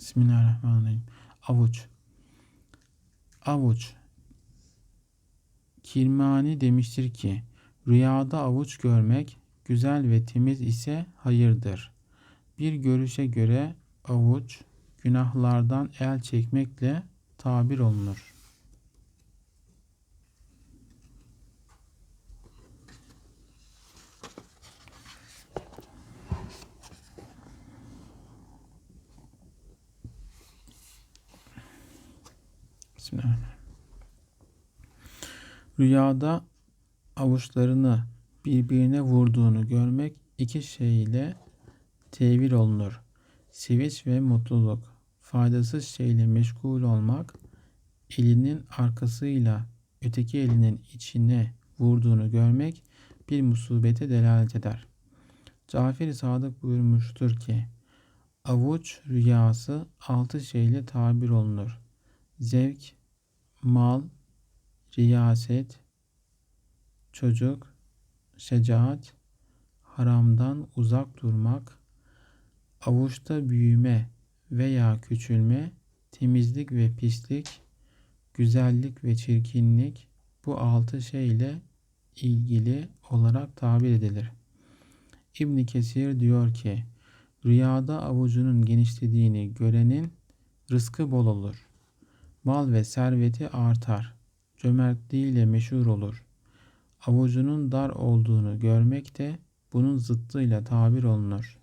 Bismillahirrahmanirrahim. Avuç. Avuç. Kirmani demiştir ki, rüyada avuç görmek güzel ve temiz ise hayırdır. Bir görüşe göre avuç günahlardan el çekmekle tabir olunur. Bismillahirrahmanirrahim. Rüyada avuçlarını birbirine vurduğunu görmek iki şey ile tevil olunur. Sevinç ve mutluluk, faydasız şeyle meşgul olmak, elinin arkasıyla öteki elinin içine vurduğunu görmek bir musibete delalet eder. Cafer-i Sadık buyurmuştur ki, avuç rüyası altı şeyle tabir olunur. Zevk, mal, riyaset, çocuk, şecaat, haramdan uzak durmak, avuçta büyüme veya küçülme, temizlik ve pislik, güzellik ve çirkinlik bu altı şeyle ilgili olarak tabir edilir. İbn Kesir diyor ki, rüyada avucunun genişlediğini görenin rızkı bol olur. Mal ve serveti artar. Cömertliğiyle meşhur olur. Avucunun dar olduğunu görmek de bunun zıttıyla tabir olunur.